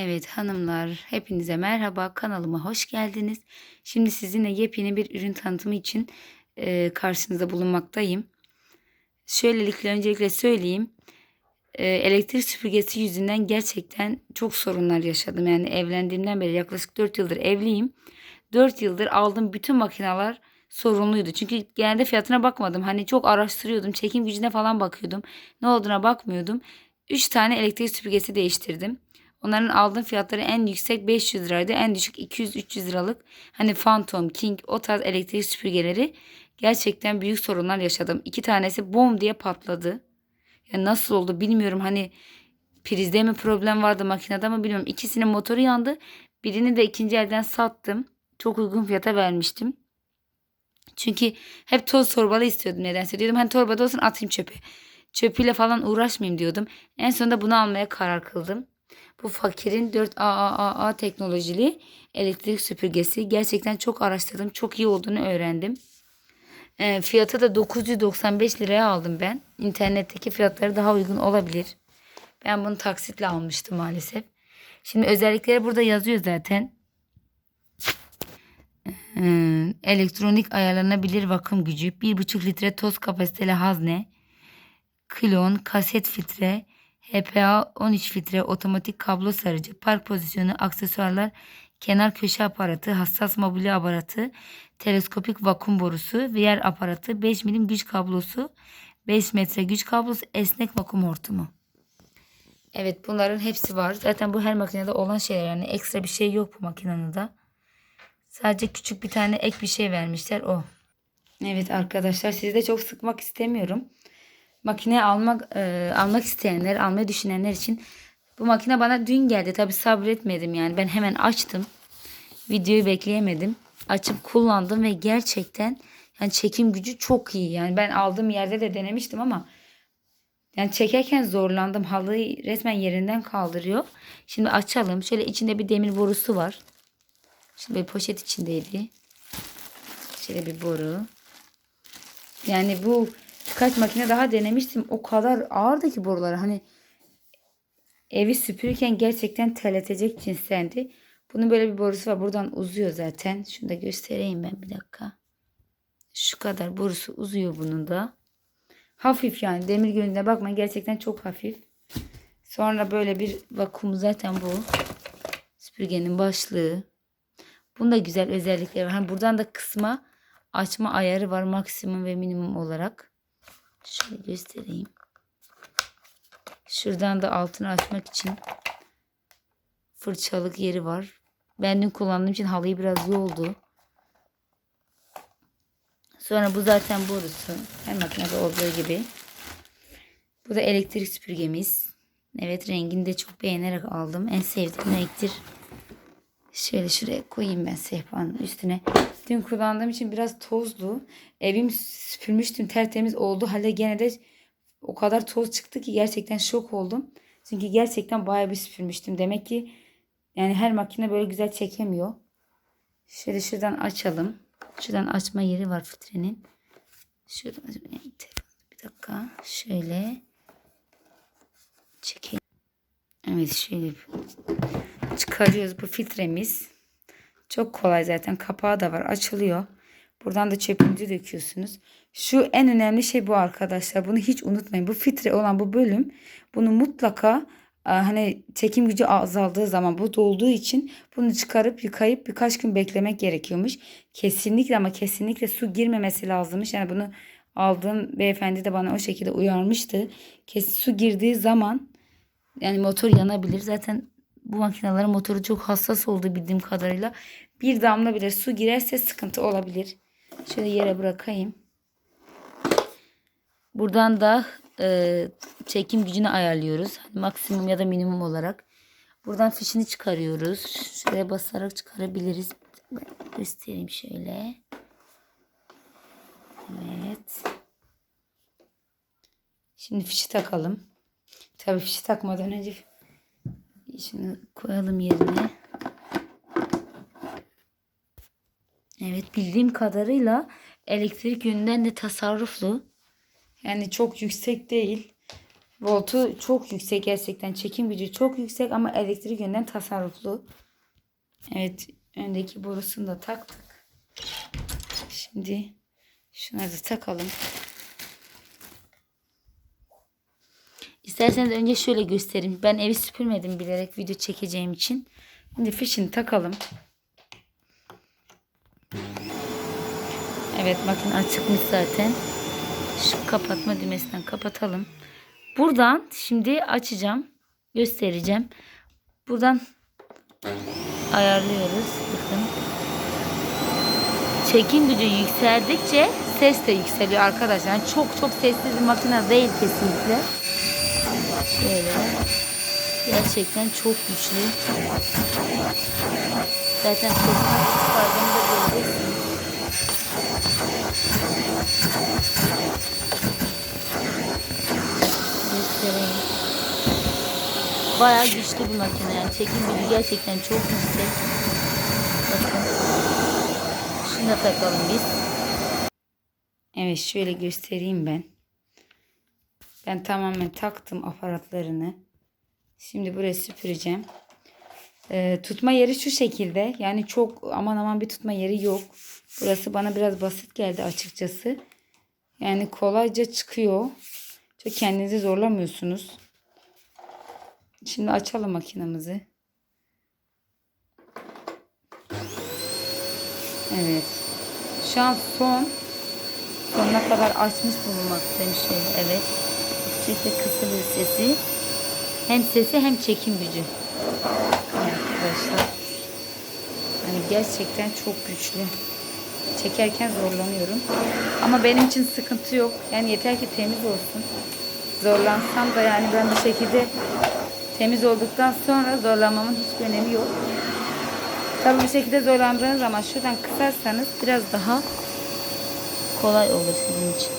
Evet hanımlar, hepinize merhaba. Kanalıma hoş geldiniz. Şimdi sizinle yepyeni bir ürün tanıtımı için e, karşınızda bulunmaktayım. Şöylelikle öncelikle söyleyeyim. E, elektrik süpürgesi yüzünden gerçekten çok sorunlar yaşadım. Yani evlendiğimden beri yaklaşık 4 yıldır evliyim. 4 yıldır aldığım bütün makineler sorunluydu. Çünkü genelde fiyatına bakmadım. Hani çok araştırıyordum. Çekim gücüne falan bakıyordum. Ne olduğuna bakmıyordum. 3 tane elektrik süpürgesi değiştirdim. Onların aldığım fiyatları en yüksek 500 liraydı. En düşük 200-300 liralık. Hani Phantom, King o tarz elektrik süpürgeleri gerçekten büyük sorunlar yaşadım. İki tanesi bom diye patladı. Ya nasıl oldu bilmiyorum. Hani prizde mi problem vardı makinede mi bilmiyorum. İkisinin motoru yandı. Birini de ikinci elden sattım. Çok uygun fiyata vermiştim. Çünkü hep toz torbalı istiyordum nedense. Diyordum hani torbada olsun atayım çöpe. Çöpüyle falan uğraşmayayım diyordum. En sonunda bunu almaya karar kıldım. Bu fakirin 4AAA teknolojili elektrik süpürgesi. Gerçekten çok araştırdım. Çok iyi olduğunu öğrendim. E, fiyatı da 995 liraya aldım ben. İnternetteki fiyatları daha uygun olabilir. Ben bunu taksitle almıştım maalesef. Şimdi özellikleri burada yazıyor zaten. Ee, elektronik ayarlanabilir vakum gücü, 1,5 litre toz kapasiteli hazne, klon, kaset filtre, HPA 13 filtre otomatik kablo sarıcı, park pozisyonu, aksesuarlar, kenar köşe aparatı, hassas mobilya aparatı, teleskopik vakum borusu, VR aparatı, 5 milim güç kablosu, 5 metre güç kablosu, esnek vakum hortumu. Evet bunların hepsi var. Zaten bu her makinede olan şeyler yani ekstra bir şey yok bu makinenin de. Sadece küçük bir tane ek bir şey vermişler o. Evet arkadaşlar sizi de çok sıkmak istemiyorum. Makine almak e, almak isteyenler, almayı düşünenler için bu makine bana dün geldi. Tabi sabretmedim yani. Ben hemen açtım. Videoyu bekleyemedim. Açıp kullandım ve gerçekten yani çekim gücü çok iyi. Yani ben aldığım yerde de denemiştim ama yani çekerken zorlandım. Halıyı resmen yerinden kaldırıyor. Şimdi açalım. Şöyle içinde bir demir borusu var. Şimdi bir poşet içindeydi. Şöyle bir boru. Yani bu birkaç makine daha denemiştim. O kadar ağırdı ki boruları. Hani evi süpürürken gerçekten terletecek cinstendi. Bunun böyle bir borusu var. Buradan uzuyor zaten. Şunu da göstereyim ben bir dakika. Şu kadar borusu uzuyor bunun da. Hafif yani. Demir gönlüne bakmayın. Gerçekten çok hafif. Sonra böyle bir vakum zaten bu. Süpürgenin başlığı. Bunda güzel özellikleri var. Hani buradan da kısma açma ayarı var maksimum ve minimum olarak. Şöyle göstereyim. Şuradan da altını açmak için fırçalık yeri var. Ben dün kullandığım için halıyı biraz yoldu. Sonra bu zaten borusu. Her makinede olduğu gibi. Bu da elektrik süpürgemiz. Evet rengini de çok beğenerek aldım. En sevdiğim renktir. Şöyle şuraya koyayım ben sehpanın üstüne. Dün kullandığım için biraz tozlu. Evim süpürmüştüm tertemiz oldu. Halde gene de o kadar toz çıktı ki gerçekten şok oldum. Çünkü gerçekten bayağı bir süpürmüştüm. Demek ki yani her makine böyle güzel çekemiyor. Şöyle şuradan açalım. Şuradan açma yeri var filtrenin. Şuradan bir dakika. Şöyle çekeyim. Evet şöyle çıkarıyoruz bu filtremiz. Çok kolay zaten. Kapağı da var. Açılıyor. Buradan da çöpünüzü döküyorsunuz. Şu en önemli şey bu arkadaşlar. Bunu hiç unutmayın. Bu filtre olan bu bölüm bunu mutlaka hani çekim gücü azaldığı zaman bu dolduğu için bunu çıkarıp yıkayıp birkaç gün beklemek gerekiyormuş. Kesinlikle ama kesinlikle su girmemesi lazımmış. Yani bunu aldığım beyefendi de bana o şekilde uyarmıştı. Kesin su girdiği zaman yani motor yanabilir. Zaten bu makinelerin motoru çok hassas olduğu bildiğim kadarıyla. Bir damla bile su girerse sıkıntı olabilir. Şöyle yere bırakayım. Buradan da e, çekim gücünü ayarlıyoruz. Maksimum ya da minimum olarak. Buradan fişini çıkarıyoruz. Şuraya basarak çıkarabiliriz. Göstereyim şöyle. Evet. Şimdi fişi takalım. Tabii fişi takmadan önce şunu koyalım yerine. Evet bildiğim kadarıyla elektrik yönünden de tasarruflu. Yani çok yüksek değil. Voltu çok yüksek gerçekten. Çekim gücü çok yüksek ama elektrik yönden tasarruflu. Evet öndeki borusunu da taktık. Şimdi şunları da takalım. İsterseniz önce şöyle göstereyim. Ben evi süpürmedim bilerek video çekeceğim için. Şimdi fişini takalım. Evet bakın açıkmış zaten. Şu kapatma düğmesinden kapatalım. Buradan şimdi açacağım. Göstereceğim. Buradan ayarlıyoruz. Bakın. Çekim gücü yükseldikçe ses de yükseliyor arkadaşlar. Yani çok çok sessiz bir makine değil kesinlikle. Şöyle. Gerçekten çok güçlü. Zaten sesini çıkardığını da göreceksiniz. Göstereyim. Bayağı güçlü bir makine yani çekim gücü gerçekten çok yüksek. Bakın. Şunu da takalım biz. Evet şöyle göstereyim ben. Ben tamamen taktım aparatlarını. Şimdi buraya süpüreceğim. Ee, tutma yeri şu şekilde. Yani çok aman aman bir tutma yeri yok. Burası bana biraz basit geldi açıkçası. Yani kolayca çıkıyor. Çok kendinizi zorlamıyorsunuz. Şimdi açalım makinamızı. Evet. Şu an son sonuna kadar açmış bulunmaktayım şöyle. Evet. Çiçekte kısılıyor sesi. Hem sesi hem çekim gücü. Arkadaşlar. Yani gerçekten çok güçlü. Çekerken zorlanıyorum. Ama benim için sıkıntı yok. Yani yeter ki temiz olsun. Zorlansam da yani ben bu şekilde temiz olduktan sonra zorlanmamın hiçbir önemi yok. Tabii bu şekilde zorlandığınız zaman şuradan kısarsanız biraz daha kolay olur sizin için.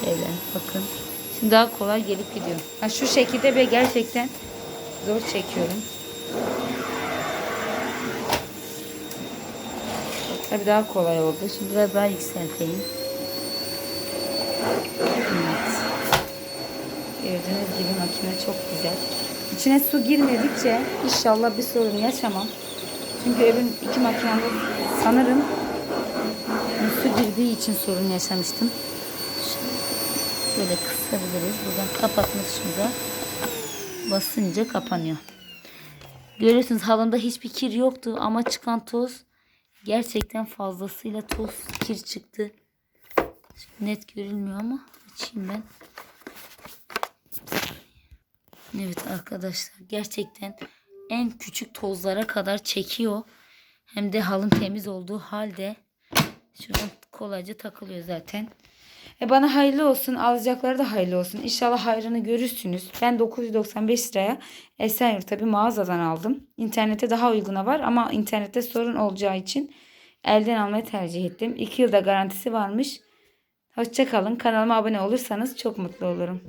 Şöyle bakın. Daha kolay gelip gidiyor. Ha, şu şekilde ve gerçekten zor çekiyorum. Tabii daha kolay oldu. Şimdi biraz daha yükselteyim. Evet. Gördüğünüz gibi makine çok güzel. İçine su girmedikçe inşallah bir sorun yaşamam. Çünkü evin iki makinede sanırım su girdiği için sorun yaşamıştım. Şöyle kısabiliriz. Buradan kapatma tuşumuza basınca kapanıyor. Görüyorsunuz halımda hiçbir kir yoktu ama çıkan toz gerçekten fazlasıyla toz kir çıktı. Şimdi net görülmüyor ama açayım ben. Evet arkadaşlar gerçekten en küçük tozlara kadar çekiyor. Hem de halın temiz olduğu halde şuradan kolayca takılıyor zaten. E bana hayırlı olsun. Alacakları da hayırlı olsun. İnşallah hayrını görürsünüz. Ben 995 liraya Esenyurt'ta bir mağazadan aldım. İnternette daha uyguna var ama internette sorun olacağı için elden almayı tercih ettim. 2 yılda garantisi varmış. Hoşçakalın. Kanalıma abone olursanız çok mutlu olurum.